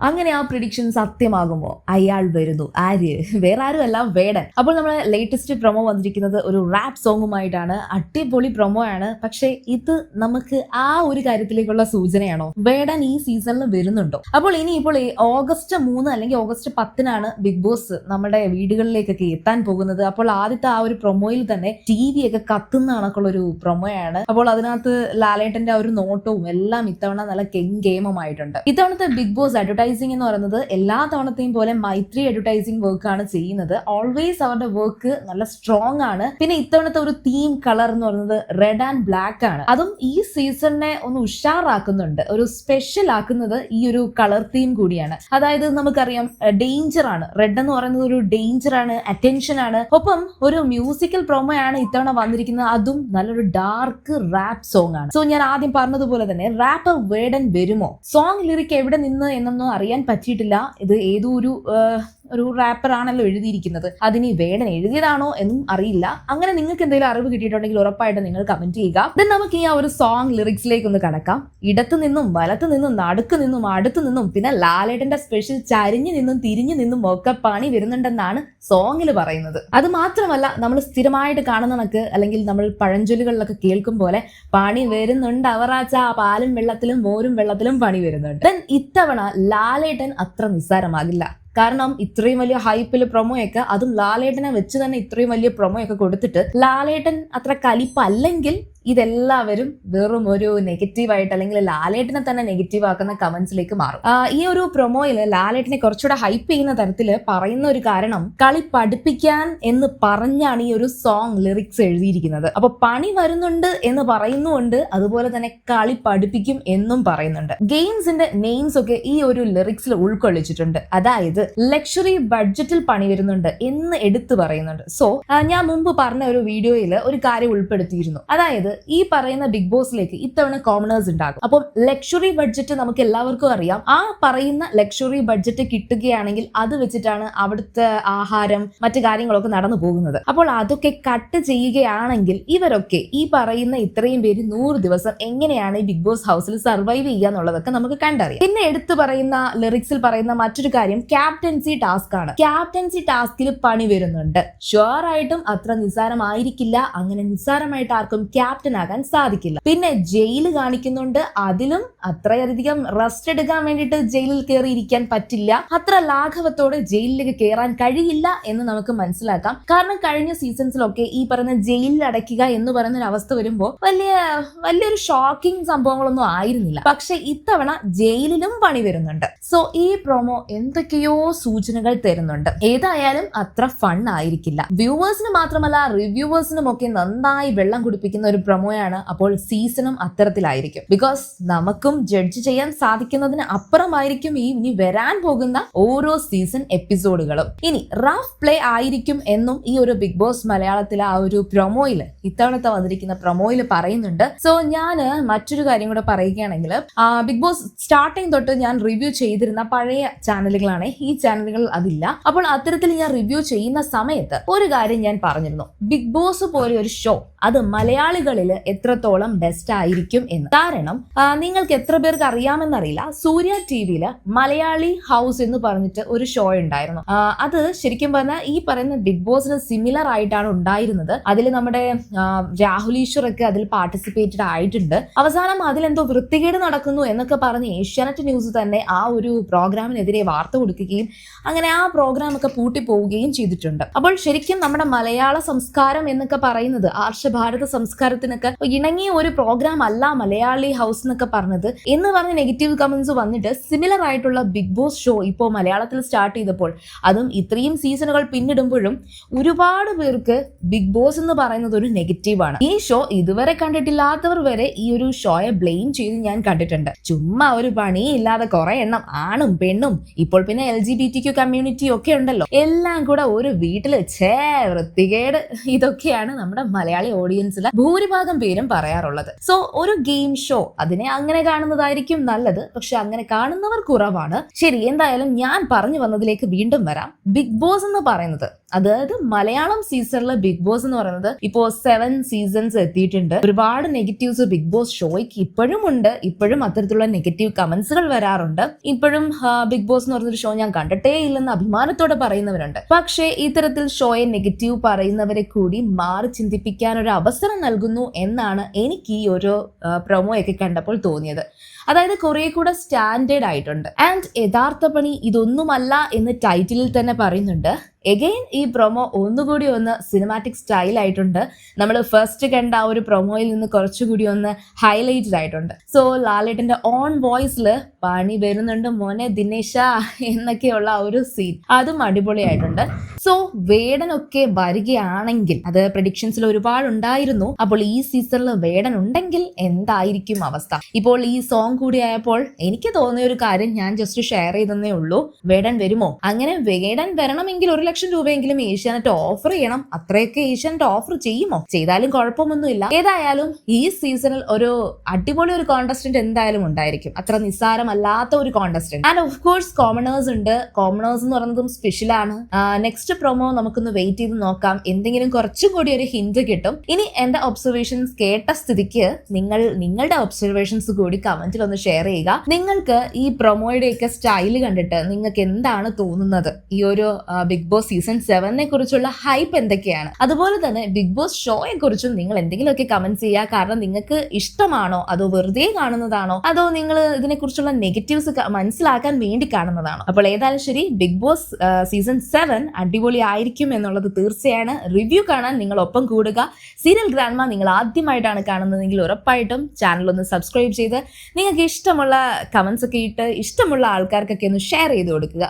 അങ്ങനെ ആ പ്രിഡിക്ഷൻ സത്യമാകുമോ? അയാൾ വരുന്നു. ആര്? വേറെ ആരും അല്ല വേടൻ. അപ്പോൾ നമ്മളെ ലേറ്റസ്റ്റ് പ്രൊമോ വന്നിരിക്കുന്നത് ഒരു റാപ്പ് സോങ്ങുമായിട്ടാണ് അടിപൊളി പ്രൊമോ ആണ്. പക്ഷേ ഇത് നമുക്ക് ആ ഒരു കാര്യത്തിലേക്കുള്ള സൂചനയാണോ? വേടൻ ഈ സീസണിൽ വരുന്നുണ്ടോ? അപ്പോൾ ഇനി ഇപ്പോൾ ഓഗസ്റ്റ് മൂന്ന് അല്ലെങ്കിൽ ഓഗസ്റ്റ് പത്തിനാണ് ബിഗ് ബോസ് നമ്മുടെ വീടുകളിലേക്കൊക്കെ എത്താൻ പോകുന്നത്. അപ്പോൾ ആദ്യത്തെ ആ ഒരു പ്രൊമോയിൽ തന്നെ ടി വി ഒക്കെ കത്തുന്ന കണക്കുള്ള ഒരു പ്രൊമോയാണ് അപ്പോൾ അതിനകത്ത് ലാലേട്ടന്റെ ആ ഒരു നോട്ടവും എല്ലാം ഇത്തവണ നല്ല കെങ് ഗെയിമുമായിട്ടുണ്ട് ഇത്തവണത്തെ ബിഗ് ബോസ് അഡ്വർടൈസിംഗ് എന്ന് പറയുന്നത് എല്ലാ തവണത്തെയും പോലെ മൈത്രി അഡ്വർടൈസിംഗ് വർക്ക് ആണ് ചെയ്യുന്നത്. ഓൾവേസ് അവരുടെ വർക്ക് നല്ല സ്ട്രോങ് ആണ്. പിന്നെ ഇത്തവണത്തെ ഒരു തീം കളർ എന്ന് പറയുന്നത് റെഡ് ആൻഡ് ബ്ലാക്ക് ആണ്. അതും ഈ സീസണിനെ ഒന്ന് ഉഷാറാക്കുന്നുണ്ട്. ഒരു സ്പെഷ്യൽ ആക്കുന്നത് ഈ ഒരു കളർ തീം കൂടിയാണ്. അതായത് നമുക്കറിയാം ഡേഞ്ചർ ആണ്. റെഡ് എന്ന് പറയുന്നത് ഒരു ഡേഞ്ചർ ആണ് അറ്റൻഷൻ ആണ്. ഒപ്പം ഒരു മ്യൂസിക്കൽ പ്രൊമോ ആണ് ഇത്തവണ വന്നിരിക്കുന്നത്. അതും നല്ലൊരു ഡാർക്ക് റാപ്പ് സോങ് ആണ്. സോ ഞാൻ ആദ്യം പറഞ്ഞതുപോലെ തന്നെ റാപ്പർ വേടൻ വരുമോ? സോങ് ലിറിക് എവിടെ നിന്ന് എന്നൊന്നും അറിയാൻ പറ്റിയിട്ടില്ല. ഇത് ഏതോ ഒരു ഒരു റാപ്പർ ആണല്ലോ എഴുതിയിരിക്കുന്നത്. അതിന് വേടൻ എഴുതിയതാണോ എന്നും അറിയില്ല. അങ്ങനെ നിങ്ങൾക്ക് എന്തെങ്കിലും അറിവ് കിട്ടിയിട്ടുണ്ടെങ്കിൽ ഉറപ്പായിട്ട് നിങ്ങൾ കമന്റ് ചെയ്യുക. ദെൻ നമുക്ക് ഈ ആ ഒരു സോങ് ലിറിക്സിലേക്ക് ഒന്ന് കടക്കാം. ഇടത്തു നിന്നും വലത്തു നിന്നും നടുക്ക് നിന്നും അടുത്തു നിന്നും പിന്നെ ലാലേട്ടന്റെ സ്പെഷ്യൽ ചരിഞ്ഞു നിന്നും തിരിഞ്ഞു നിന്നും ഒക്കെ പണി വരുന്നുണ്ടെന്നാണ് സോങ്ങിൽ പറയുന്നത്. അത് മാത്രമല്ല നമ്മൾ സ്ഥിരമായിട്ട് കാണുന്ന അല്ലെങ്കിൽ നമ്മൾ പഴഞ്ചൊല്ലുകളിലൊക്കെ കേൾക്കും പോലെ പണി വരുന്നുണ്ട് അവറാച്ച. പാലും വെള്ളത്തിലും മോരും വെള്ളത്തിലും പണി വരുന്നുണ്ട്. ദെൻ ഇത്തവണ ലാലേട്ടൻ അത്ര നിസ്സാരമാകില്ല. കാരണം ഇത്രയും വലിയ ഹൈപ്പിൽ പ്രൊമോയൊക്കെ അതും ലാലേട്ടനെ വെച്ച് തന്നെ ഇത്രയും വലിയ പ്രൊമോയൊക്കെ കൊടുത്തിട്ട് ലാലേട്ടൻ അത്ര കലിപ്പല്ലെങ്കിൽ ഇതെല്ലാവരും വെറും ഒരു നെഗറ്റീവായിട്ട് അല്ലെങ്കിൽ ലാലേട്ടനെ തന്നെ നെഗറ്റീവ് ആക്കുന്ന കമന്റ്സിലേക്ക് മാറും. ഈ ഒരു പ്രൊമോയിൽ ലാലേട്ടനെ കുറച്ചുകൂടെ ഹൈപ്പ് ചെയ്യുന്ന തരത്തിൽ പറയുന്ന ഒരു കാരണം കളി പഠിപ്പിക്കാൻ എന്ന് പറഞ്ഞാണ് ഈ ഒരു സോങ് ലിറിക്സ് എഴുതിയിരിക്കുന്നത്. അപ്പൊ പണി വരുന്നുണ്ട് എന്ന് പറയുന്നുണ്ട് അതുപോലെ തന്നെ കളി പഠിപ്പിക്കും എന്നും പറയുന്നുണ്ട്. ഗെയിംസിന്റെ നെയിംസ് ഒക്കെ ഈ ഒരു ലിറിക്സിൽ ഉൾക്കൊള്ളിച്ചിട്ടുണ്ട്. അതായത് ലക്ഷറി ബഡ്ജറ്റിൽ പണി വരുന്നുണ്ട് എന്ന് എടുത്തു പറയുന്നുണ്ട്. സോ ഞാൻ മുമ്പ് പറഞ്ഞ ഒരു വീഡിയോയിൽ ഒരു കാര്യം ഉൾപ്പെടുത്തിയിരുന്നു. അതായത് ഈ പറയുന്ന ബിഗ് ബോസിലേക്ക് ഇത്തവണ കോമണേഴ്സ് ഉണ്ടാകും. അപ്പം ലക്ഷറി ബഡ്ജറ്റ് നമുക്ക് എല്ലാവർക്കും അറിയാം. ആ പറയുന്ന ലക്ഷറി ബഡ്ജറ്റ് കിട്ടുകയാണെങ്കിൽ അത് വെച്ചിട്ടാണ് അവിടുത്തെ ആഹാരം മറ്റു കാര്യങ്ങളൊക്കെ നടന്നു പോകുന്നത്. അപ്പോൾ അതൊക്കെ കട്ട് ചെയ്യുകയാണെങ്കിൽ ഇവരൊക്കെ ഈ പറയുന്ന ഇത്രയും പേര് നൂറ് ദിവസം എങ്ങനെയാണ് ഈ ബിഗ് ബോസ് ഹൗസിൽ സർവൈവ് ചെയ്യുക എന്നുള്ളതൊക്കെ നമുക്ക് കണ്ടറിയാം. പിന്നെ എടുത്തു പറയുന്ന ലിറിക്സിൽ പറയുന്ന മറ്റൊരു കാര്യം ക്യാപ്റ്റൻസി ടാസ്ക് ആണ്. ക്യാപ്റ്റൻസി ടാസ്കിൽ പണി വരുന്നുണ്ട്. ഷുവർ ആയിട്ടും അത്ര നിസ്സാരമായിരിക്കില്ല. അങ്ങനെ നിസ്സാരമായിട്ട് ആർക്കും ക്യാപ്റ്റൻ ആകാൻ സാധിക്കില്ല. പിന്നെ ജയിൽ കാണിക്കുന്നുണ്ട്. അതിലും അത്രയധികം റെസ്റ്റ് എടുക്കാൻ വേണ്ടിയിട്ട് ജയിലിൽ കയറി ഇരിക്കാൻ പറ്റില്ല. അത്ര ലാഘവത്തോടെ ജയിലിലേക്ക് കയറാൻ കഴിയില്ല എന്ന് നമുക്ക് മനസ്സിലാക്കാം. കാരണം കഴിഞ്ഞ സീസൺസിലൊക്കെ ഈ പറയുന്ന ജയിലിൽ അടയ്ക്കുക എന്ന് പറയുന്ന ഒരു അവസ്ഥ വരുമ്പോൾ വലിയ വലിയൊരു ഷോക്കിംഗ് സംഭവങ്ങളൊന്നും ആയിരുന്നില്ല. പക്ഷെ ഇത്തവണ ജയിലിലും പണി വരുന്നുണ്ട്. സോ ഈ പ്രൊമോ എന്തൊക്കെയോ സൂചനകൾ തരുന്നുണ്ട്. ഏതായാലും അത്ര ഫൺ ആയിരിക്കില്ല. വ്യൂവേഴ്സിന് മാത്രമല്ല റിവ്യൂവേഴ്സിനും ഒക്കെ നന്നായി വെള്ളം കുടിപ്പിക്കുന്ന ഒരു പ്രൊമോയാണ് അപ്പോൾ സീസണും അത്തരത്തിലായിരിക്കും. ബിക്കോസ് നമുക്കും ജഡ്ജ് ചെയ്യാൻ സാധിക്കുന്നതിന് അപ്പുറമായിരിക്കും ഈ ഇനി വരാൻ പോകുന്ന ഓരോ സീസൺ എപ്പിസോഡുകളും ഇനി റഫ് പ്ലേ ആയിരിക്കും എന്നും ഈ ഒരു ബിഗ് ബോസ് മലയാളത്തിലെ ആ ഒരു പ്രൊമോയിൽ ഇത്തവണത്തെ വന്നിരിക്കുന്ന പ്രൊമോയിൽ പറയുന്നുണ്ട്. സോ ഞാൻ മറ്റൊരു കാര്യം കൂടെ പറയുകയാണെങ്കിൽ ബിഗ് ബോസ് സ്റ്റാർട്ടിങ് തൊട്ട് ഞാൻ റിവ്യൂ ചെയ്തിരുന്ന പഴയ ചാനലുകളാണ് ഈ ചാനലുകളിൽ അതില്ല. അപ്പോൾ അത്തരത്തിൽ ഞാൻ റിവ്യൂ ചെയ്യുന്ന സമയത്ത് ഒരു കാര്യം ഞാൻ പറഞ്ഞിരുന്നു. ബിഗ് ബോസ് പോലെ ഒരു ഷോ അത് മലയാളികളിൽ എത്രത്തോളം ബെസ്റ്റ് ആയിരിക്കും എന്ന്. കാരണം നിങ്ങൾക്ക് എത്ര പേർക്ക് അറിയാമെന്നറിയില്ല. സൂര്യ ടി വിയിൽ മലയാളി ഹൗസ് എന്ന് പറഞ്ഞിട്ട് ഒരു ഷോ ഉണ്ടായിരുന്നു. അത് ശരിക്കും പറഞ്ഞാൽ ഈ പറയുന്ന ബിഗ് ബോസിന് സിമിലർ ആയിട്ടാണ് ഉണ്ടായിരുന്നത്. അതിൽ നമ്മുടെ രാഹുൽ ഈശ്വർ ഒക്കെ അതിൽ പാർട്ടിസിപ്പേറ്റഡ് ആയിട്ടുണ്ട്. അവസാനം അതിലെന്തോ വൃത്തികേട് നടക്കുന്നു എന്നൊക്കെ പറഞ്ഞ് ഏഷ്യാനെറ്റ് ന്യൂസ് തന്നെ ആ ഒരു പ്രോഗ്രാമിനെതിരെ വാർത്ത കൊടുക്കുകയും അങ്ങനെ ആ പ്രോഗ്രാം ഒക്കെ പൂട്ടിപ്പോവുകയും ചെയ്തിട്ടുണ്ട്. അപ്പോൾ ശരിക്കും നമ്മുടെ മലയാള സംസ്കാരം എന്നൊക്കെ പറയുന്നത് ആർഷഭാരത സംസ്കാരത്തിനൊക്കെ ഇണങ്ങിയ ഒരു പ്രോഗ്രാം അല്ല മലയാളി ഹൗസ് എന്നൊക്കെ പറഞ്ഞത്. എന്ന് പറഞ്ഞ് നെഗറ്റീവ് കമന്റ്സ് വന്നിട്ട് സിമിലർ ആയിട്ടുള്ള ബിഗ് ബോസ് ഷോ ഇപ്പോൾ മലയാളത്തിൽ സ്റ്റാർട്ട് ചെയ്തപ്പോൾ അതും ഇത്രയും സീസണുകൾ പിന്നിടുമ്പോഴും ഒരുപാട് പേർക്ക് ബിഗ് ബോസ് എന്ന് പറയുന്നത് ഒരു നെഗറ്റീവാണ് ഈ ഷോ ഇതുവരെ കണ്ടിട്ടില്ലാത്തവർ വരെ ഈ ഒരു ഷോയെ ബ്ലെയിം ചെയ്ത് ഞാൻ കണ്ടിട്ടുണ്ട്. ചുമ്മാ ഒരു പണിയില്ലാതെ കുറെ എണ്ണം ആണും പെണ്ണും ഇപ്പോൾ പിന്നെ L G B T Q community ഒക്കെ ഉണ്ടല്ലോ. എല്ലാം കൂടെ ഒരു വീട്ടിൽ ഛേ വൃത്തികേട്. ഇതൊക്കെയാണ് നമ്മുടെ മലയാളി ഓഡിയൻസിലെ ഭൂരിഭാഗം പേരും പറയാറുള്ളത്. സോ ഒരു ഗെയിം ഷോ അതിനെ അങ്ങനെ കാണുന്നതായിരിക്കും നല്ലത്. പക്ഷെ അങ്ങനെ കാണുന്നവർ കുറവാണ്. ശരി എന്തായാലും ഞാൻ പറഞ്ഞു വന്നതിലേക്ക് വീണ്ടും വരാം. ബിഗ് ബോസ് എന്ന് പറയുന്നത് അതായത് മലയാളം സീസണിലെ ബിഗ് ബോസ് എന്ന് പറയുന്നത് ഇപ്പോ സെവൻ സീസൺസ് എത്തിയിട്ടുണ്ട്. ഒരുപാട് നെഗറ്റീവ്സ് ബിഗ് ബോസ് ഷോയ്ക്ക് ഇപ്പോഴും ഉണ്ട്. ഇപ്പോഴും അത്തരത്തിലുള്ള നെഗറ്റീവ് കമന്റ്സുകൾ വരാറുണ്ട്. ഇപ്പോഴും ബിഗ് ബോസ് എന്ന് പറഞ്ഞൊരു ഷോ ഞാൻ കണ്ടിട്ടേ ഇല്ലെന്ന് അഭിമാനത്തോടെ പറയുന്നവരുണ്ട്. പക്ഷേ ഇത്തരത്തിൽ ഷോയെ നെഗറ്റീവ് പറയുന്നവരെ കൂടി മാറി ചിന്തിപ്പിക്കാൻ ഒരു അവസരം നൽകുന്നു എന്നാണ് എനിക്ക് ഈ ഒരു പ്രൊമോ ഒക്കെ കണ്ടപ്പോൾ തോന്നിയത്. അതായത് കുറെ കൂടെ സ്റ്റാൻഡേർഡ് ആയിട്ടുണ്ട്. ആൻഡ് യഥാർത്ഥ പണി ഇതൊന്നുമല്ല എന്ന് ടൈറ്റിലിൽ തന്നെ പറയുന്നുണ്ട്. എഗെയിൻ ഈ പ്രൊമോ ഒന്നുകൂടി ഒന്ന് സിനിമാറ്റിക് സ്റ്റൈലായിട്ടുണ്ട് നമ്മൾ ഫസ്റ്റ് കണ്ട ആ ഒരു പ്രൊമോയിൽ നിന്ന് കുറച്ചുകൂടി ഒന്ന് ഹൈലൈറ്റഡ് ആയിട്ടുണ്ട്. സോ ലാലേട്ടന്റെ ഓൺ വോയിസിൽ പണി വരുന്നുണ്ട്. മോനെ ദിനേശ എന്നൊക്കെയുള്ള ആ ഒരു സീൻ അതും അടിപൊളിയായിട്ടുണ്ട്. സോ വേടനൊക്കെ വരികയാണെങ്കിൽ അത് പ്രഡിക്ഷൻസിൽ ഒരുപാട് ഉണ്ടായിരുന്നു അപ്പോൾ ഈ സീസണിൽ വേടൻ ഉണ്ടെങ്കിൽ എന്തായിരിക്കും അവസ്ഥ? ഇപ്പോൾ ഈ സോങ് കൂടി ആയപ്പോൾ എനിക്ക് തോന്നിയ ഒരു കാര്യം ഞാൻ ജസ്റ്റ് ഷെയർ ചെയ്തെന്നേ ഉള്ളൂ. വേടൻ വരുമോ? അങ്ങനെ വേടൻ വരണമെങ്കിൽ ഒരു ലക്ഷം രൂപയെങ്കിലും ഏഷ്യാനെറ്റ് ഓഫർ ചെയ്യണം. അത്രയൊക്കെ ഏഷ്യാനെറ്റ് ഓഫർ ചെയ്യുമോ? ചെയ്താലും കുഴപ്പമൊന്നുമില്ല. ഏതായാലും ഈ സീസണിൽ ഒരു അടിപൊളി ഒരു കോണ്ടസ്റ്റന്റ് എന്തായാലും ഉണ്ടായിരിക്കും. അത്ര നിസ്സാരമല്ലാത്ത ഒരു contestant and of course commoners ഉണ്ട്. കോമണേഴ്സ് എന്ന് പറയുന്നതും സ്പെഷ്യൽ ആണ്. നെക്സ്റ്റ് പ്രൊമോ നമുക്കൊന്ന് വെയിറ്റ് ചെയ്ത് നോക്കാം. എന്തെങ്കിലും കുറച്ചും കൂടി ഒരു ഹിന്റ് കിട്ടും. ഇനി എന്റെ ഒബ്സർവേഷൻസ് കേട്ട സ്ഥിതിക്ക് നിങ്ങൾ നിങ്ങളുടെ ഒബ്സർവേഷൻസ് കൂടി കമന്റിൽ ഒന്ന് ഷെയർ ചെയ്യുക. നിങ്ങൾക്ക് ഈ പ്രൊമോയുടെ ഒക്കെ സ്റ്റൈൽ കണ്ടിട്ട് നിങ്ങൾക്ക് എന്താണ് തോന്നുന്നത്? ഈ ഒരു ബിഗ് ബോസ് സീസൺ സെവനെ കുറിച്ചുള്ള ഹൈപ്പ് എന്തൊക്കെയാണ്? അതുപോലെ തന്നെ ബിഗ് ബോസ് ഷോയെ കുറിച്ചും നിങ്ങൾ എന്തെങ്കിലുമൊക്കെ കമന്റ് ചെയ്യുക. കാരണം നിങ്ങൾക്ക് ഇഷ്ടമാണോ? അതോ വെറുതെ കാണുന്നതാണോ? അതോ നിങ്ങൾ ഇതിനെക്കുറിച്ചുള്ള നെഗറ്റീവ്സ് മനസ്സിലാക്കാൻ വേണ്ടി കാണുന്നതാണോ? അപ്പോൾ ഏതായാലും ശരി ബിഗ് ബോസ് സീസൺ സെവൻ അടിപൊളി ആയിരിക്കും എന്നുള്ളത് തീർച്ചയാണ്. റിവ്യൂ കാണാൻ നിങ്ങൾ ഒപ്പം കൂടുക. സീരിയൽ ഗ്രാൻഡ്മ നിങ്ങൾ ആദ്യമായിട്ടാണ് കാണുന്നതെങ്കിൽ ഉറപ്പായിട്ടും ചാനൽ ഒന്ന് സബ്സ്ക്രൈബ് ചെയ്ത് നിങ്ങൾക്ക് ഇഷ്ടമുള്ള കമന്റ്സ് ഒക്കെ ഇട്ട് ഇഷ്ടമുള്ള ആൾക്കാർക്കൊക്കെ ഒന്ന് ഷെയർ ചെയ്ത് കൊടുക്കുക.